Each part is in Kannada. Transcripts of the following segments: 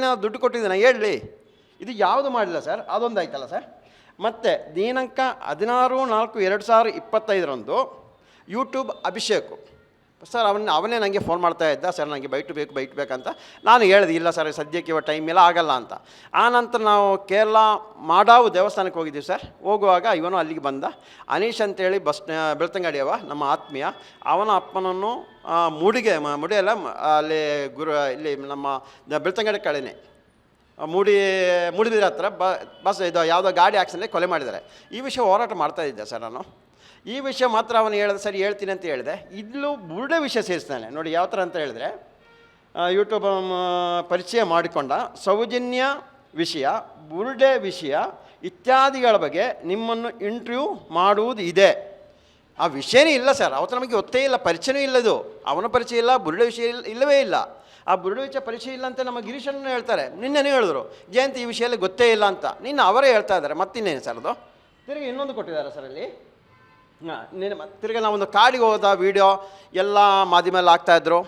ಏನಾದ್ರು ದುಡ್ಡು ಕೊಟ್ಟಿದ್ದೀನ? ಹೇಳಿ. ಇದು ಯಾವುದು ಮಾಡಿಲ್ಲ ಸರ್? ಅದೊಂದು ಆಯ್ತಲ್ಲ ಸರ್. ಮತ್ತು ದಿನಾಂಕ ಹದಿನಾರು ನಾಲ್ಕು ಎರಡು ಸಾವಿರ ಇಪ್ಪತ್ತೈದರಂದು ಯೂಟ್ಯೂಬ್ ಅಭಿಷೇಕು. ಸರ್ ಅವನ್ನ ಅವನೇ ನನಗೆ ಫೋನ್ ಮಾಡ್ತಾ ಇದ್ದ, ಸರ್ ನನಗೆ ಬೈಟು ಬೇಕು ಬೈಟ್ ಬೇಕಂತ. ನಾನು ಹೇಳಿದೆ, ಇಲ್ಲ ಸರ್, ಸದ್ಯಕ್ಕೆ ಇವಾಗ ಟೈಮ್ ಇಲ್ಲ, ಆಗಲ್ಲ ಅಂತ. ಆನಂತರ ನಂತರ ನಾವು ಕೇರಳ ಮಾಡಾವು ದೇವಸ್ಥಾನಕ್ಕೆ ಹೋಗಿದ್ದೀವಿ ಸರ್. ಹೋಗುವಾಗ ಇವನು ಅಲ್ಲಿಗೆ ಬಂದ. ಅನೀಶ್ ಅಂತೇಳಿ ಬಸ್ ಬೆಳ್ತಂಗಡಿಯವ ನಮ್ಮ ಆತ್ಮೀಯ. ಅವನ ಅಪ್ಪನನ್ನು ಮೂಡಿಗೆ ಮುಡಿಯಲ್ಲ ಅಲ್ಲಿ ಗುರು, ಇಲ್ಲಿ ನಮ್ಮ ಬೆಳ್ತಂಗಡಿ ಕಡೆನೇ. ಮೂಡಿ ಮೂಡಿದ್ರೆ ಹತ್ರ ಬಸ್ ಇದು ಯಾವುದೋ ಗಾಡಿ ಆಕ್ಸಿಡೆಂಟ್ ಕೊಲೆ ಮಾಡಿದ್ದಾರೆ. ಈ ವಿಷಯ ಹೋರಾಟ ಮಾಡ್ತಾ ಇದ್ದೆ ಸರ್ ನಾನು. ಈ ವಿಷಯ ಮಾತ್ರ ಅವನು ಹೇಳಿದೆ ಸರಿ ಹೇಳ್ತೀನಿ ಅಂತ ಹೇಳಿದೆ. ಇಲ್ಲೂ ಬುರುಡೆ ವಿಷಯ ಸೇರಿಸ್ತಾನೆ. ನೋಡಿ ಯಾವ ಥರ ಅಂತ ಹೇಳಿದ್ರೆ ಯೂಟ್ಯೂಬ್ ಪರಿಚಯ ಮಾಡಿಕೊಂಡ ಸೌಜನ್ಯ ವಿಷಯ, ಬುರುಡೆ ವಿಷಯ ಇತ್ಯಾದಿಗಳ ಬಗ್ಗೆ ನಿಮ್ಮನ್ನು ಇಂಟರ್ವ್ಯೂ ಮಾಡುವುದು ಇದೆ. ಆ ವಿಷಯನೇ ಇಲ್ಲ ಸರ್. ಅವತ್ತು ನಮಗೆ ಗೊತ್ತೇ ಇಲ್ಲ, ಪರಿಚಯನೂ ಇಲ್ಲದು ಅವನ ಪರಿಚಯ ಇಲ್ಲ, ಬುರುಡೆ ವಿಷಯ ಇಲ್ಲ ಇಲ್ಲವೇ ಇಲ್ಲ. ಆ ಬುರುಡೆ ವಿಷಯ ಪರಿಚಯ ಇಲ್ಲ ಅಂತ ನಮ್ಮ ಗಿರೀಶನ್ನು ಹೇಳ್ತಾರೆ. ನಿನ್ನೇನು ಹೇಳಿದ್ರು, ಜಯಂತಿ ಈ ವಿಷಯದಲ್ಲಿ ಗೊತ್ತೇ ಇಲ್ಲ ಅಂತ. ನಿನ್ನ ಅವರೇ ಹೇಳ್ತಾ ಇದ್ದಾರೆ. ಮತ್ತಿನ್ನೇನು ಸರ್ ಅದು? ತಿರುಗಿ ಇನ್ನೊಂದು ಕೊಟ್ಟಿದ್ದಾರೆ ಸರ್ ಅಲ್ಲಿ. ನೀನು ತಿರ್ಗಿ ನಾವೊಂದು ಕಾಡಿಗೆ ಹೋದ ವೀಡಿಯೋ ಎಲ್ಲ ಮಾಧ್ಯಮದಲ್ಲಿ ಆಗ್ತಾಯಿದ್ರು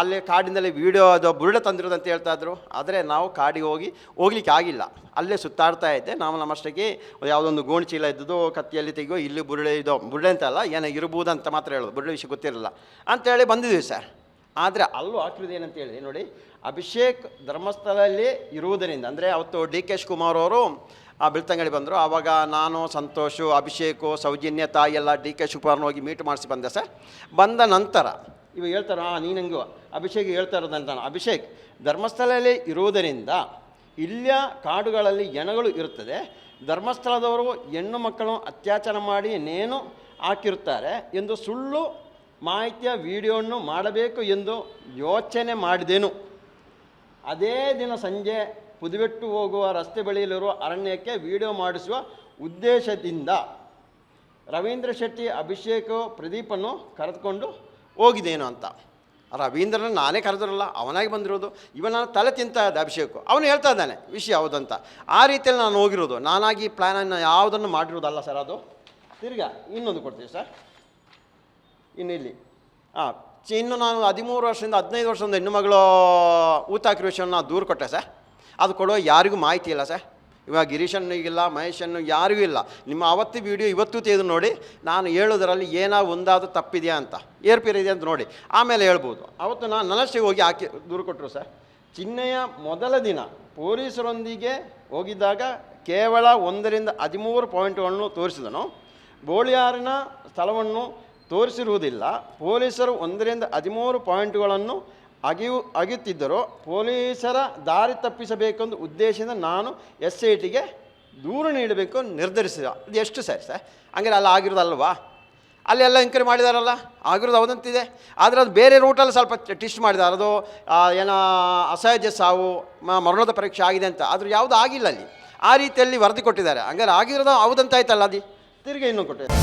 ಅಲ್ಲಿ ಕಾಡಿನಲ್ಲಿ ವೀಡಿಯೋ ಅದು ಬುರುಡೆ ತಂದಿರೋದು ಅಂತ ಹೇಳ್ತಾಯಿದ್ರು ಆದರೆ ನಾವು ಕಾಡಿಗೆ ಹೋಗಿ ಹೋಗ್ಲಿಕ್ಕೆ ಆಗಿಲ್ಲ. ಅಲ್ಲೇ ಸುತ್ತಾಡ್ತಾ ಇದ್ದೆ. ನಾವು ನಮ್ಮಷ್ಟಕ್ಕೆ ಯಾವುದೊಂದು ಗೋಣಿ ಚೀಲ ಇದ್ದದ್ದು ಕತ್ತಿಯಲ್ಲಿ ತೆಗೆಯೋ, ಇಲ್ಲಿ ಬುರುಡೆ ಇದು, ಬುರುಡೆ ಅಂತ ಅಲ್ಲ, ಏನೋ ಇರ್ಬೋದು ಅಂತ ಮಾತ್ರ ಹೇಳೋದು. ಬುರುಡೆ ವಿಷಯ ಗೊತ್ತಿರಲಿಲ್ಲ ಅಂತೇಳಿ ಬಂದಿದ್ದೀವಿ ಸರ್. ಆದರೆ ಅಲ್ಲೂ ಹಾಕಿರೋದು ಏನಂತ ಹೇಳಿದೆ ನೋಡಿ, ಅಭಿಷೇಕ್ ಧರ್ಮಸ್ಥಳದಲ್ಲಿ ಇರುವುದರಿಂದ, ಅಂದರೆ ಅವತ್ತು ಡಿ ಕೆ ಶಿವಕುಮಾರ್ ಅವರು ಆ ಬೆಳ್ತಂಗಡಿ ಬಂದರು. ಆವಾಗ ನಾನು, ಸಂತೋಷು, ಅಭಿಷೇಕು, ಸೌಜನ್ಯ, ತಾಯಿ ಎಲ್ಲ ಡಿ ಕೆ ಶಿವಕುಮಾರ್ನ ಹೋಗಿ ಮೀಟ್ ಮಾಡಿಸಿ ಬಂದೆ ಸರ್. ಬಂದ ನಂತರ ಇವ ಹೇಳ್ತಾರೆ ಹಾಂ ನೀನಂಗೂ ಅಭಿಷೇಕ್ ಹೇಳ್ತಾ ಇರೋದಂತ ಅಭಿಷೇಕ್ ಧರ್ಮಸ್ಥಳದಲ್ಲಿ ಇರುವುದರಿಂದ ಇಲ್ಲಿಯ ಕಾಡುಗಳಲ್ಲಿ ಎಣಗಳು ಇರುತ್ತದೆ. ಧರ್ಮಸ್ಥಳದವರು ಹೆಣ್ಣು ಮಕ್ಕಳು ಅತ್ಯಾಚಾರ ಮಾಡಿ ನೇನು ಹಾಕಿರುತ್ತಾರೆ ಎಂದು ಸುಳ್ಳು ಮಾಹಿತಿಯ ವಿಡಿಯೋವನ್ನು ಮಾಡಬೇಕು ಎಂದು ಯೋಚನೆ ಮಾಡಿದೆನು. ಅದೇ ದಿನ ಸಂಜೆ ಪುದುವೆಟ್ಟು ಹೋಗುವ ರಸ್ತೆ ಬಳಿಯಲ್ಲಿರುವ ಅರಣ್ಯಕ್ಕೆ ವಿಡಿಯೋ ಮಾಡಿಸುವ ಉದ್ದೇಶದಿಂದ ರವೀಂದ್ರ ಶೆಟ್ಟಿ ಅಭಿಷೇಕ್ ಪ್ರದೀಪನ್ನು ಕರೆದುಕೊಂಡು ಹೋಗಿದ್ದೇನು ಅಂತ. ರವೀಂದ್ರನ ನಾನೇ ಕರೆದಿರಲ್ಲ, ಅವನಾಗಿ ಬಂದಿರೋದು. ಇವನ ತಲೆ ತಿಂತಾ ಇದ್ದ ಅಭಿಷೇಕ್. ಅವನು ಹೇಳ್ತಾ ಇದ್ದಾನೆ, ವಿಷಯ ಹೌದಂತ ಆ ರೀತಿಯಲ್ಲಿ ನಾನು ಹೋಗಿರೋದು. ನಾನಾಗಿ ಪ್ಲ್ಯಾನನ್ನು ಯಾವುದನ್ನು ಮಾಡಿರೋದಲ್ಲ ಸರ್ ಅದು. ತಿರ್ಗಾ, ಇನ್ನೊಂದು ಕೊಡ್ತೀವಿ ಸರ್ ಇನ್ನು ಇಲ್ಲಿ. ಹಾಂ ಇನ್ನು ನಾನು ಹದಿಮೂರು ವರ್ಷದಿಂದ, ಹದಿನೈದು ವರ್ಷದಿಂದ ಹೆಣ್ಣು ಮಗಳು ಊತ ವಿಷಯವನ್ನು ನಾನು ದೂರು ಕೊಟ್ಟೆ ಸರ್ ಅದು ಕೊಡೋ ಯಾರಿಗೂ ಮಾಹಿತಿ ಇಲ್ಲ ಸರ್. ಇವಾಗ ಗಿರೀಶನ್ನಿಗಿಲ್ಲ ಮಹೇಶನ್ನು ಯಾರಿಗೂ ಇಲ್ಲ. ನಿಮ್ಮ ಆವತ್ತು ವಿಡಿಯೋ ಇವತ್ತು ತೆಗೆದು ನೋಡಿ, ನಾನು ಹೇಳೋದರಲ್ಲಿ ಏನೋ ಒಂದಾದರೂ ತಪ್ಪಿದೆಯಾ ಅಂತ. ಏರ್ಪಿರಿದೆ ಅಂತ ನೋಡಿ. ಆಮೇಲೆ ಹೇಳ್ಬೋದು. ಅವತ್ತು ನಾನು ನನ್ನಷ್ಟೇ ಹೋಗಿ ಹಾಕಿ ದೂರು ಕೊಟ್ಟರು ಸರ್. ಚಿಹ್ನೆಯ ಮೊದಲ ದಿನ ಪೊಲೀಸರೊಂದಿಗೆ ಹೋಗಿದ್ದಾಗ ಕೇವಲ ಒಂದರಿಂದ ಹದಿಮೂರು ಪಾಯಿಂಟ್ಗಳನ್ನು ತೋರಿಸಿದನು. ಬೋಳಿಯಾರಿನ ಸ್ಥಳವನ್ನು ತೋರಿಸಿರುವುದಿಲ್ಲ. ಪೊಲೀಸರು ಒಂದರಿಂದ ಹದಿಮೂರು ಪಾಯಿಂಟ್ಗಳನ್ನು ಅಗಿಯು, ಅಗಿಯುತ್ತಿದ್ದರು ಪೊಲೀಸರ ದಾರಿ ತಪ್ಪಿಸಬೇಕೆಂದು ಉದ್ದೇಶದಿಂದ ನಾನು ಎಸ್ ಐ ಟಿಗೆ ದೂರು ನೀಡಬೇಕು ನಿರ್ಧರಿಸಿದ. ಇದು ಎಷ್ಟು ಸರಿ ಸರ್? ಹಂಗಾರೆ ಅಲ್ಲಿ ಆಗಿರೋದಲ್ವಾ? ಅಲ್ಲೆಲ್ಲ ಎಂಕ್ವೈರಿ ಮಾಡಿದಾರಲ್ಲ? ಆಗಿರೋದು ಹೌದಂತಿದೆ ಆದರೆ ಅದು ಬೇರೆ ರೂಟಲ್ಲಿ ಸ್ವಲ್ಪ ಟಿಸ್ಟ್ ಮಾಡಿದ್ದಾರೆ ಅದು ಏನೋ ಅಸಹಜ ಸಾವು ಮರಣದ ಪರೀಕ್ಷೆ ಆಗಿದೆ ಅಂತ. ಆದರೂ ಯಾವುದು ಆಗಿಲ್ಲ ಅಲ್ಲಿ. ಆ ರೀತಿಯಲ್ಲಿ ವರದಿ ಕೊಟ್ಟಿದ್ದಾರೆ. ಹಂಗಾರೆ ಆಗಿರೋದು ಹೌದಂತಾಯ್ತಲ್ಲ ಅದು? ತಿರುಗಿ ಇನ್ನೂ ಕೊಟ್ಟಿದ್ದಾರೆ.